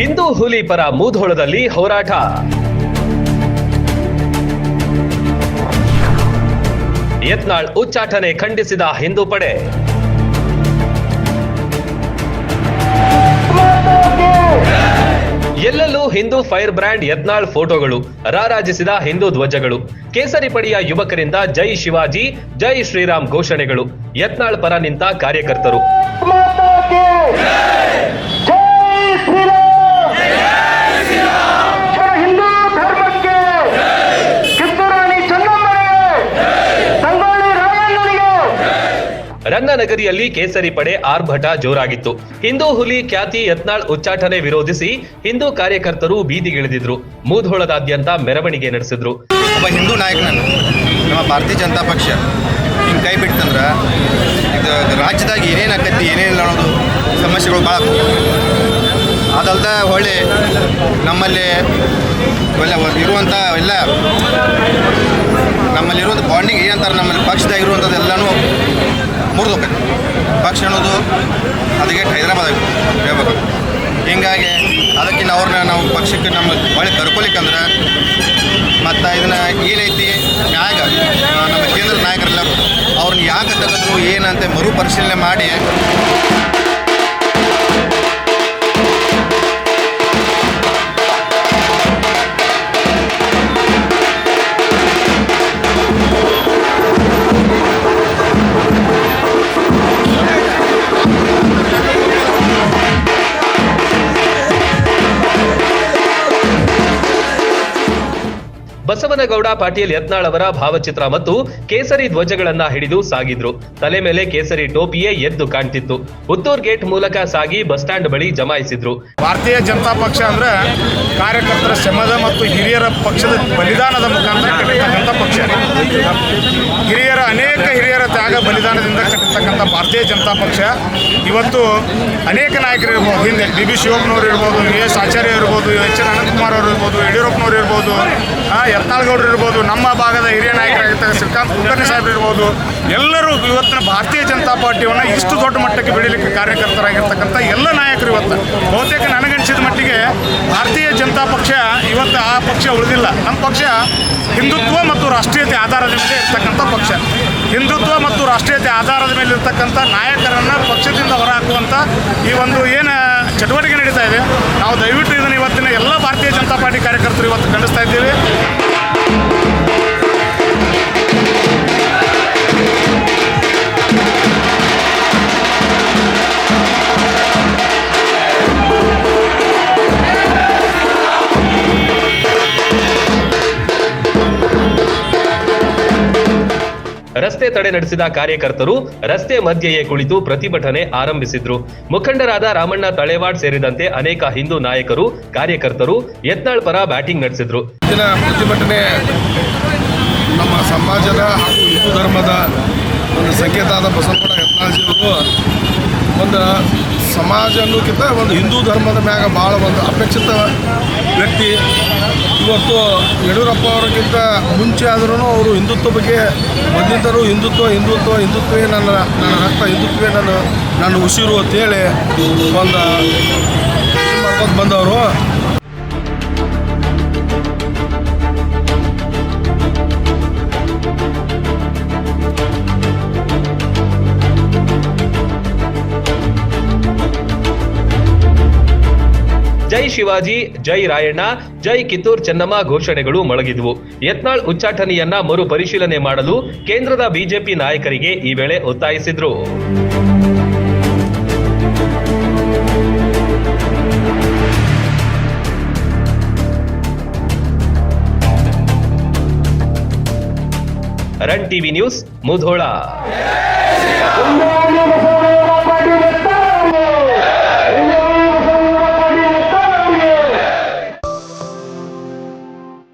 ಹಿಂದೂ ಹುಲಿ ಪರ ಮೂಧೋಳದಲ್ಲಿ ಹೋರಾಟ. ಯತ್ನಾಳ್ ಉಚ್ಚಾಟನೆ ಖಂಡಿಸಿದ ಹಿಂದೂ ಪಡೆ. ಎಲ್ಲೆಲ್ಲೂ ಹಿಂದೂ ಫೈರ್ ಬ್ರ್ಯಾಂಡ್ ಯತ್ನಾಳ್ ಫೋಟೋಗಳು ರಾರಾಜಿಸಿದ ಹಿಂದೂ ಧ್ವಜಗಳು. ಕೇಸರಿ ಪಡೆಯ ಯುವಕರಿಂದ ಜೈ ಶಿವಾಜಿ, ಜೈ ಶ್ರೀರಾಮ್ ಘೋಷಣೆಗಳು. ಯತ್ನಾಳ್ ಪರ ನಿಂತ ಕಾರ್ಯಕರ್ತರು. ರಂಗನಗರಿಯಲ್ಲಿ ಕೇಸರಿ ಪಡೆ ಆರ್ಭಟ ಜೋರಾಗಿತ್ತು. ಹಿಂದೂ ಹುಲಿ ಖ್ಯಾತಿ ಯತ್ನಾಳ್ ಉಚ್ಚಾಟನೆ ವಿರೋಧಿಸಿ ಹಿಂದೂ ಕಾರ್ಯಕರ್ತರು ಬೀದಿಗಿಳಿದಿದ್ರು. ಮೂಧೋಳದಾದ್ಯಂತ ಮೆರವಣಿಗೆ ನಡೆಸಿದ್ರು. ಒಬ್ಬ ಹಿಂದೂ ನಾಯಕ ನಮ್ಮ ಭಾರತೀಯ ಜನತಾ ಪಕ್ಷ. ಹಿಂಗೆ ಕೈ ಬಿಟ್ಟಂದ್ರ ಇದು ರಾಜ್ಯದಾಗ ಏನೇನು ಆಕೈತಿ ಏನೇನಿಲ್ಲ ಅನ್ನೋದು ಸಮಸ್ಯೆಗಳು ಭಾಳ ಅದಲ್ದ ಹೊಳೆ ನಮ್ಮಲ್ಲಿ ಎಲ್ಲ ಇರುವಂಥ ಎಲ್ಲ ನಮ್ಮಲ್ಲಿರುವಂಥ ಬಾಂಡಿಂಗ್ ಏನಂತಾರೆ, ನಮ್ಮಲ್ಲಿ ಪಕ್ಷದಾಗ ಇರುವಂಥದ್ದು ಎಲ್ಲನೂ ಮುರಿದು ಪಕ್ಷ ಅನ್ನೋದು ಅದಕ್ಕೆ ಹೈದರಾಬಾದ್ ಹೇಳ್ಬೇಕು. ಹೀಗಾಗಿ ಅದಕ್ಕೆ ಅವ್ರನ್ನ ನಾವು ಪಕ್ಷಕ್ಕೆ ನಮ್ಮ ಒಳ್ಳೆ ಕರ್ಕೊಲಿಕ್ಕಂದ್ರೆ ಮತ್ತು ಇದನ್ನ ಏನೈತಿ ನ್ಯಾಯ ನಮ್ಮ ಕೇಂದ್ರ ನಾಯಕರೆಲ್ಲರೂ ಅವ್ರನ್ನ ಯಾಕೆ ಏನಂತ ಮರು ಪರಿಶೀಲನೆ ಮಾಡಿ ಬಸವನಗೌಡ ಪಾಟೀಲ್ ಯತ್ನಾಳ್ ಅವರ ಭಾವಚಿತ್ರ ಮತ್ತು ಕೇಸರಿ ಧ್ವಜಗಳನ್ನ ಹಿಡಿದು ಸಾಗಿದ್ರು. ತಲೆ ಮೇಲೆ ಕೇಸರಿ ಟೋಪಿಯೇ ಎದ್ದು ಕಾಣ್ತಿತ್ತು. ಪುತ್ತೂರ್ ಗೇಟ್ ಮೂಲಕ ಸಾಗಿ ಬಸ್ ಸ್ಟ್ಯಾಂಡ್ ಬಳಿ ಜಮಾಯಿಸಿದ್ರು. ಭಾರತೀಯ ಜನತಾ ಪಕ್ಷ ಅಂದ್ರೆ ಕಾರ್ಯಕರ್ತರ ಶ್ರಮದ ಮತ್ತು ಹಿರಿಯರ ಪಕ್ಷದ ಬಲಿದಾನದ ಮುಖಾಂತರ ಕಟ್ಟಿರ್ತಕ್ಕಂಥ ಪಕ್ಷ. ಹಿರಿಯರ ಅನೇಕ ಹಿರಿಯರ ತ್ಯಾಗ ಬಲಿದಾನದಿಂದ ಕಟ್ಟಿರ್ತಕ್ಕಂಥ ಭಾರತೀಯ ಜನತಾ ಪಕ್ಷ. ಇವತ್ತು ಅನೇಕ ನಾಯಕರು ಇರ್ಬೋದು ಹಿಂದೆ ಡಿ ಬಿ ಶಿವಪ್ಪನವ್ರು ಇರ್ಬೋದು, S Acharya H N Ananthakumar ಅವರು ಇರ್ಬೋದು, ಯಡಿಯೂರಪ್ಪನವ್ರು ಇರ್ಬೋದು ಯತ್ನಾಳ್ಗೌಡರು ಇರ್ಬೋದು, ನಮ್ಮ ಭಾಗದ ಹಿರಿಯ ನಾಯಕರಾಗಿರ್ತಾರೆ ಶ್ರೀಕಾಂತ್ ಕುಲಕರ್ಣಿ ಸಾಹೇಬ್ ಇರ್ಬೋದು, ಎಲ್ಲರೂ ಇವತ್ತಿನ ಭಾರತೀಯ ಜನತಾ ಪಾರ್ಟಿಯನ್ನು ಇಷ್ಟು ದೊಡ್ಡ ಮಟ್ಟಕ್ಕೆ ಬೆಳೀಲಿಕ್ಕೆ ಕಾರ್ಯಕರ್ತರಾಗಿರ್ತಕ್ಕಂಥ ಎಲ್ಲ ನಾಯಕರು ಇವತ್ತು. ಬಹುತೇಕ ನನಗನ್ಸಿದ ಮಟ್ಟಿಗೆ ಭಾರತೀಯ ಜನತಾ ಪಕ್ಷ ಇವತ್ತು ಆ ಪಕ್ಷ ಉಳಿದಿಲ್ಲ. ನಮ್ಮ ಪಕ್ಷ ಹಿಂದುತ್ವ ಮತ್ತು ರಾಷ್ಟ್ರೀಯತೆ ಆಧಾರದ ಮೇಲೆ ಇರ್ತಕ್ಕಂಥ ಪಕ್ಷ. ಹಿಂದುತ್ವ ಮತ್ತು ರಾಷ್ಟ್ರೀಯತೆ ಆಧಾರದ ಮೇಲೆ ಇರ್ತಕ್ಕಂಥ ನಾಯಕರನ್ನು ಪಕ್ಷದಿಂದ ಹೊರಹಾಕುವಂಥ ಈ ಒಂದು ಏನು ಚಟುವಟಿಕೆ ನಡೀತಾ ಇದೆ. ನಾವು ದಯವಿಟ್ಟು ಇದನ್ನು ಇವತ್ತಿನ ಎಲ್ಲ ಭಾರತೀಯ ಜನತಾ ಪಾರ್ಟಿ ಕಾರ್ಯಕರ್ತರು ಇವತ್ತು ಖಂಡಿಸ್ತಾ ಇದ್ದೀವಿ. ರಸ್ತೆ ತಡೆ ನಡೆಸಿದ ಕಾರ್ಯಕರ್ತರು ರಸ್ತೆ ಮಧ್ಯೆಯೇ ಕುಳಿತು ಪ್ರತಿಭಟನೆ ಆರಂಭಿಸಿದ್ರು. ಮುಖಂಡರಾದ ರಾಮಣ್ಣ ತಳೆವಾಡ್ ಸೇರಿದಂತೆ ಅನೇಕ ಹಿಂದೂ ನಾಯಕರು, ಕಾರ್ಯಕರ್ತರು ಯತ್ನಾಳ್ ಪರ ಬ್ಯಾಟಿಂಗ್ ನಡೆಸಿದ್ರು. ಪ್ರತಿಭಟನೆ ನಮ್ಮ ಸಮಾಜದ ಹಾಗೂ ಹಿಂದೂ ಧರ್ಮದ ಒಂದು ಸಂಕೇತ ಯತ್ನಾಳ್ಜಿಯವರು ಒಂದು ಸಮಾಜ ಅನ್ನೋಕ್ಕಿಂತ ಒಂದು ಹಿಂದೂ ಧರ್ಮದ ಮ್ಯಾಗ ಭಾಳ ಒಂದು ಅಪೇಕ್ಷಿತ ವ್ಯಕ್ತಿ. ಇವತ್ತು ಯಡಿಯೂರಪ್ಪ ಅವರಿಗಿಂತ ಮುಂಚೆ ಆದ್ರೂ ಅವರು ಹಿಂದುತ್ವ ಬಗ್ಗೆ ಬಂದಿದ್ದರು. ಹಿಂದುತ್ವ ಹಿಂದುತ್ವ, ಹಿಂದುತ್ವೇ ನನ್ನ ನನ್ನ ರಕ್ತ ಹಿಂದುತ್ವೇ ನನ್ನ ನನ್ನ ಉಸಿರು ಅಂತೇಳಿ ಒಂದು ಬಂದವರು. ಶಿವಾಜಿ, ಜೈ ರಾಯಣ್ಣ, ಜೈ ಕಿತ್ತೂರ್ ಚೆನ್ನಮ್ಮ ಘೋಷಣೆಗಳು ಮೊಳಗಿದ್ವು. ಯತ್ನಾಳ್ ಉಚ್ಚಾಟನೆಯನ್ನ ಮರು ಪರಿಶೀಲನೆ ಮಾಡಲು ಕೇಂದ್ರದ ಬಿಜೆಪಿ ನಾಯಕರಿಗೆ ಈ ವೇಳೆ ಒತ್ತಾಯಿಸಿದ್ರು. Run TV news Mudhol.